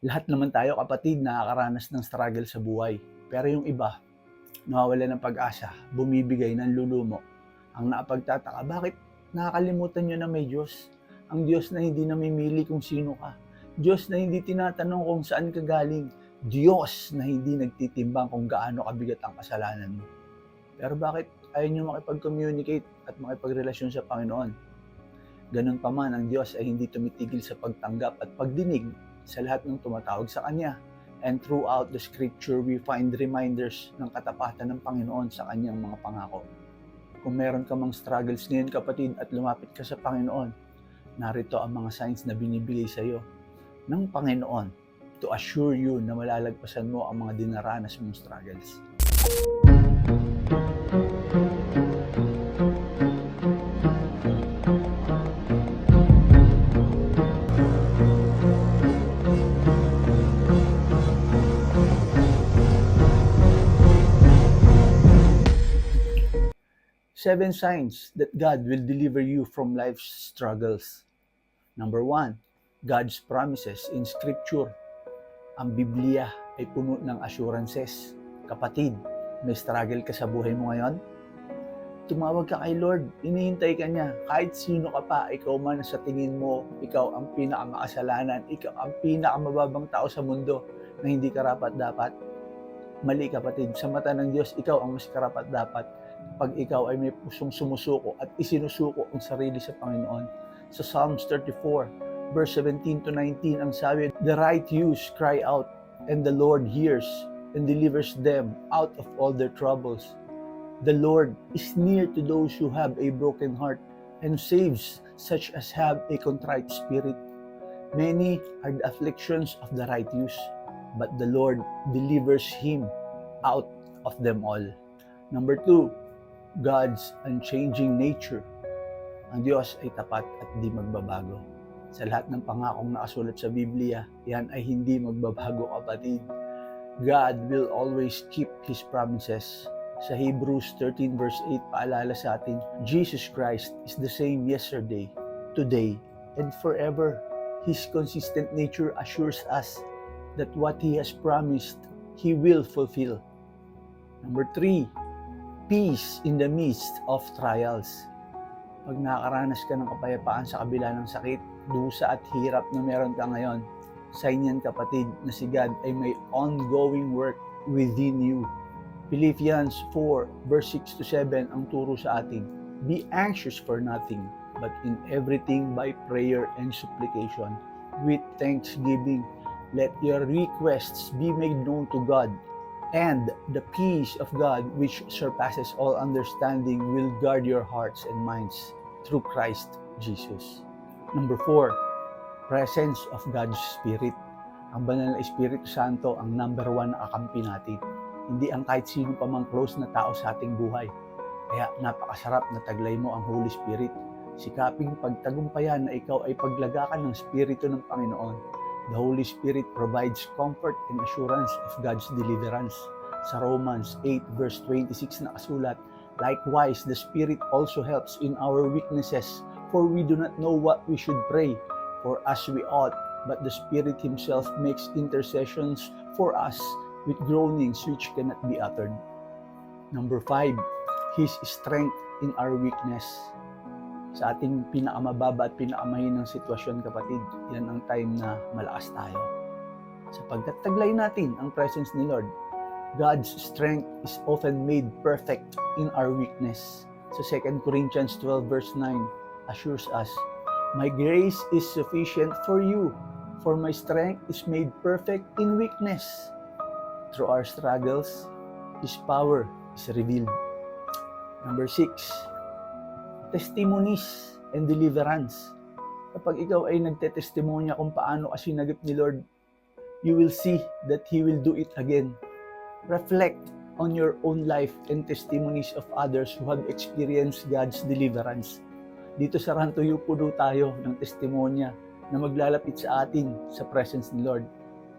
Lahat naman tayo kapatid nakakaranas ng struggle sa buhay. Pero yung iba, nawawala ng pag-asa, bumibigay ng lulumo. Ang naapagtataka, bakit nakakalimutan nyo na may Diyos? Ang Diyos na hindi namimili kung sino ka. Diyos na hindi tinatanong kung saan ka galing. Diyos na hindi nagtitimbang kung gaano kabigat ang kasalanan mo. Pero bakit ayaw nyo makipag-communicate at makipagrelasyon sa Panginoon? Ganun pa man, ang Diyos ay hindi tumitigil sa pagtanggap at pagdinig sa lahat ng tumatawag sa Kanya. And throughout the scripture, we find reminders ng katapatan ng Panginoon sa Kanyang mga pangako. Kung meron ka mang struggles ngayon kapatid at lumapit ka sa Panginoon, narito ang mga signs na binibigay sa iyo ng Panginoon to assure you na malalagpasan mo ang mga dinaranas mong struggles. Seven signs that God will deliver you from life's struggles. Number one, God's promises in Scripture. Ang Biblia ay puno ng assurances. Kapatid, may struggle ka sa buhay mo ngayon? Tumawag ka kay Lord, inihintay ka niya. Kahit sino ka pa, ikaw man sa tingin mo, ikaw ang pinakamakasalanan, ikaw ang pinakamababang tao sa mundo na hindi karapat dapat. Mali kapatid, sa mata ng Diyos, ikaw ang mas karapat dapat pag ikaw ay may pusong sumusuko at isinusuko ang sarili sa Panginoon. Sa Psalms 34, verse 17 to 19, ang sabi, The righteous cry out, and the Lord hears and delivers them out of all their troubles. The Lord is near to those who have a broken heart and saves such as have a contrite spirit. Many are the afflictions of the righteous, but the Lord delivers him out of them all. Number two, God's unchanging nature. Ang Diyos ay tapat at di magbabago. Sa lahat ng pangakong nakasulat sa Biblia, yan ay hindi magbabago kapatid. God will always keep His promises. Sa Hebrews 13 verse 8, paalala sa atin, Jesus Christ is the same yesterday, today, and forever. His consistent nature assures us that what He has promised, He will fulfill. Number three, peace in the midst of trials. Pag nakakaranas ka ng kapayapaan sa kabila ng sakit, dusa at hirap na meron ka ngayon, sign yan kapatid na si God ay may ongoing work within you. Philippians 4 verse 6 to 7 ang turo sa atin. Be anxious for nothing, but in everything by prayer and supplication, with thanksgiving, let your requests be made known to God, and the peace of God, which surpasses all understanding, will guard your hearts and minds through Christ Jesus. Number four, presence of God's Spirit. Ang banal na Espiritu Santo ang number one na kakampi natin. Hindi ang kahit sino pa mang close na tao sa ating buhay. Kaya napakasarap na taglay mo ang Holy Spirit. Sikaping pagtagumpayan na ikaw ay paglagakan ng Espiritu ng Panginoon. The Holy Spirit provides comfort and assurance of God's deliverance. Sa Romans 8 verse 26 nakasulat, Likewise, the Spirit also helps in our weaknesses, for we do not know what we should pray for as we ought, but the Spirit Himself makes intercessions for us with groanings which cannot be uttered. Number five, His strength in our weakness. Sa ating pinakamababa at pinakamahinang sitwasyon, kapatid, yan ang time na malakas tayo. Sapagkat taglay natin ang presence ni Lord, God's strength is often made perfect in our weakness. Sa 2 Corinthians 12 verse 9 assures us, My grace is sufficient for you, for my strength is made perfect in weakness. Through our struggles, His power is revealed. Number 6, testimonies and deliverance. Kapag ikaw ay nagtetestimonya kung paano ka sinagip ni Lord, you will see that He will do it again. Reflect on your own life and testimonies of others who have experienced God's deliverance. Dito sa Rantoyo puno tayo ng testimonya na maglalapit sa atin sa presence ni Lord.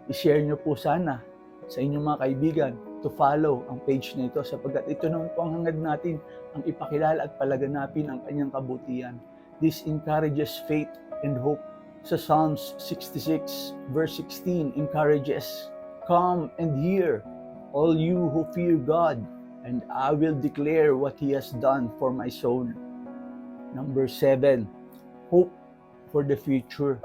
I-share nyo po sana sa inyong mga kaibigan to follow ang page na ito sapagkat ito naman po ang hangad natin ang ipakilala at palaganapin ang kanyang kabutihan. This encourages faith and hope sa Psalms 66 verse 16 encourages, Come and hear, all you who fear God, and I will declare what He has done for my soul. Number 7, hope for the future.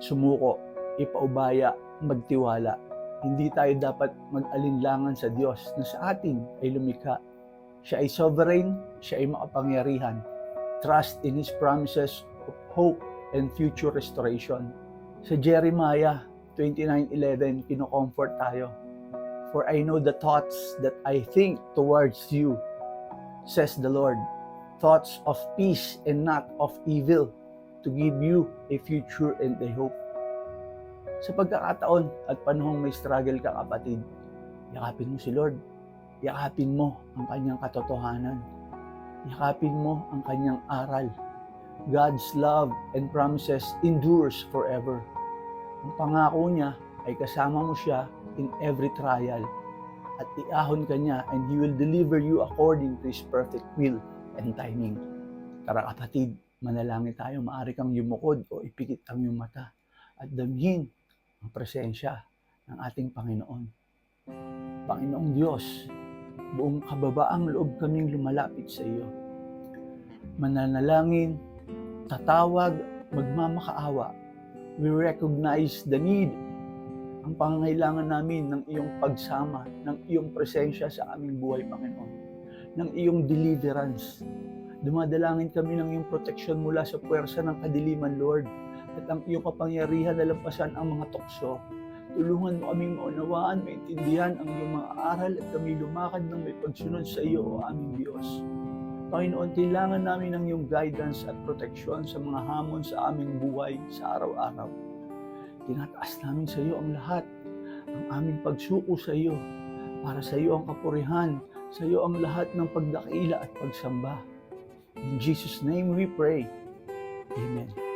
Sumuko, ipaubaya, magtiwala. Hindi tayo dapat mag-alinlangan sa Diyos na sa atin ay lumikha. Siya ay sovereign, siya ay makapangyarihan. Trust in His promises of hope and future restoration. Sa Jeremiah 29.11, kinocomfort tayo. For I know the thoughts that I think towards you, says the Lord. Thoughts of peace and not of evil, to give you a future and a hope. Sa pagkakataon at panahong may struggle ka kapatid, yakapin mo si Lord. Yakapin mo ang kanyang katotohanan. Yakapin mo ang kanyang aral. God's love and promises endures forever. Ang pangako niya ay kasama mo siya in every trial at iahon ka niya and He will deliver you according to His perfect will and timing. Tara kapatid, manalangin tayo, maaari kang yumukod o ipikit ang iyong mata at damhin ang presensya ng ating Panginoon. Panginoong Diyos, buong kababaang loob kaming lumalapit sa iyo. Mananalangin, tatawag, magmamakaawa. We recognize the need, ang pangangailangan namin ng iyong pagsama, ng iyong presensya sa aming buhay, Panginoon, ng iyong deliverance. Dumadalangin kami ng iyong proteksyon mula sa puwersa ng kadiliman, Lord, at ang iyong kapangyarihan na lampasan ang mga tukso. Tulungan mo kaming maunawaan, maintindihan ang iyong mga aral at kami lumakad ng may pagsunod sa iyo, O aming Diyos. Panginoon, kailangan namin ng iyong guidance at proteksyon sa mga hamon sa aming buhay sa araw-araw. Tinataas namin sa iyo ang lahat, ang aming pagsuko sa iyo, para sa iyo ang kapurihan, sa iyo ang lahat ng pagdakila at pagsamba. In Jesus' name we pray. Amen.